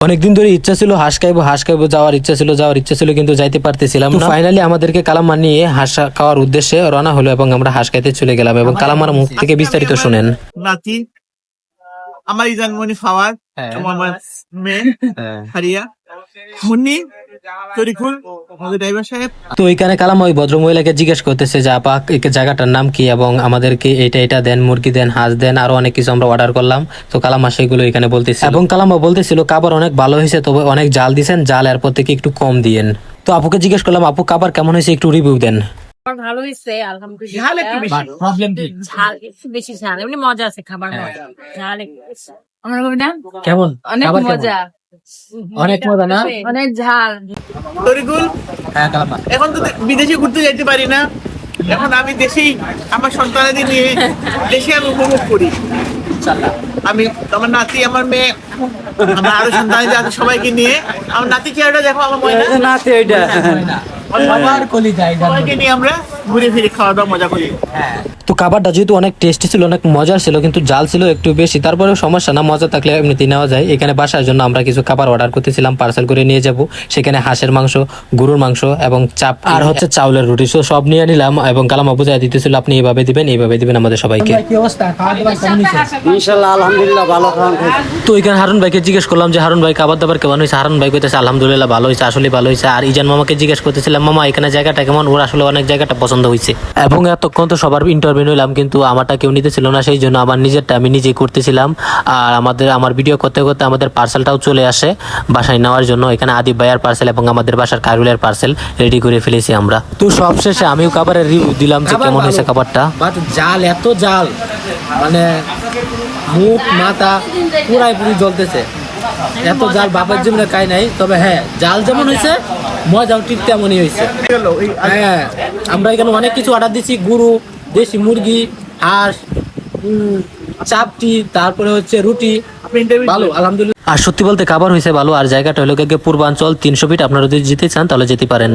অনেকদিন ধরে ইচ্ছা ছিল হাঁস খাইবো হাঁস খাইবো যাওয়ার ইচ্ছা ছিল যাওয়ার ইচ্ছা ছিল কিন্তু যাইতে পারতেছিলাম না। ফাইনালি আমাদেরকে কালাম মানিয়ে হাঁস খাওয়ার উদ্দেশ্যে রওনা হলো এবং আমরা হাঁস খাইতে চলে গেলাম এবং কালামার মুখ থেকে বিস্তারিত শুনেন। নাতি আমার ইজানমণি ফাওয়ার তোমার মেয়ে হারিয়া মুন্নি তরিকুল আমাদের ড্রাইভার সাহেব। তো ওইখানে কালামা ওই ভদ্র মহিলাকে জিজ্ঞেস করতেছে যে আপা জায়গাটার নাম কি এবং আমাদেরকে এটা এটা দেন মুরগি দেন হাঁস দেন আরও অনেক কিছু আমরা অর্ডার করলাম। তো কালামা সেগুলো এখানে বলতেছে এবং কালামা বলতেছিল কাবার অনেক ভালো হয়েছে তবে অনেক জাল দিছেন জাল এরপর থেকে একটু কম দিয়েন। তো আপুকে জিজ্ঞেস করলাম আপু কাবার কেমন হয়েছে একটু রিভিউ দেন। ভালো হয়েছে আলহামদুলিল্লাহ। ঝাল একটু বেশি। ঝাল এমনি মজা আছে খাবার মজা। ঝাল কেমন অনেক মজা। অনেক মজা না? অনেক ঝাল। তরিকুল হ্যাঁ এখন তো বিদেশে ঘুরতে যেতে পারি না। এখন আমি দেশেই আমার সন্তানাদের নিয়ে দেশে আমি উপভোগ করি। আমি আমার নাতি আমার মেয়ে আমার আরও সন্তান আছে সবাইকে নিয়ে। আমার নাতি চেহারাটা দেখো আমার ময়না। নাতে ওইটা। সবার কলি যায় সবাইকে নিয়ে আমরা ঘুরে ফিরে খাওয়া দাওয়া মজা করি। তো খাবারটা যেহেতু অনেক টেস্টি ছিল অনেক মজার ছিল কিন্তু জাল ছিল একটু বেশি তারপরেও সমস্যা না মজা থাকলে এমনিতেই নেওয়া যায়। এখানে বাসার জন্য আমরা কিছু খাবার অর্ডার করতেছিলাম পার্সেল করে নিয়ে যাব। সেখানে হাঁসের মাংস গরুর মাংস এবং চাপ আর হচ্ছে চাউলের রুটি। সো সব নিয়ে নিলাম এবং কালামা বুঝাই দিতেছিল আপনি এইভাবে দিবেন এইভাবে দিবেন আমাদের সবাইকে। তো ওইখানে হারুন ভাইকে জিজ্ঞেস করলাম যে হারুন ভাই খাবার দাবার কেমন হয়েছে? হারুন ভাই কইতেছে আলহামদুলিল্লাহ ভালো হয়েছে আসলে ভালো হয়েছে। আর ইজান মামাকে জিজ্ঞেস করতেছিলাম মামা এখানে জায়গাটা কেমন? ওর আসলে অনেক জায়গাটা পছন্দ হয়েছে। এবং এতক্ষণ তো সবার ইন্টারভিউ নিলাম কিন্তু আমারটা কেউ নিতেছিল না সেই জন্য আমার নিজেরটা আমি নিজেই করতেছিলাম। আর আমাদের আমার ভিডিও করতে করতে আমাদের পার্সেলটাও চলে আসে বাসায় নেওয়ার জন্য। এখানে আদি ভাইয়ার পার্সেল এবং আমাদের বাসার কারুলের পার্সেল রেডি করে ফেলেছি আমরা। তো সবশেষে আমিও খাবারের রিভিউ দিলাম যে কেমন হয়েছে খাবারটা। বাট জাল এত জাল মানে মুখ মাথা পুরাই পুরি জ্বলতেছে। এত জাল বাপের জীবনে খাই নাই তবে হ্যাঁ জাল যেমন হয়েছে মজাও ঠিক তেমনই হয়েছে। হ্যাঁ আমরা এখানে অনেক কিছু অর্ডার দিচ্ছি গরু দেশি মুরগি, হাঁস চাপটি, তারপরে হচ্ছে রুটি, ভালো, আলহামদুলিল্লাহ। আর সত্যি বলতে খাবার হয়েছে ভালো, আর জায়গাটা হলো পূর্বাঞ্চল, তিনশো ফিট আপনারা যদি যেতে চান তাহলে যেতে পারেন।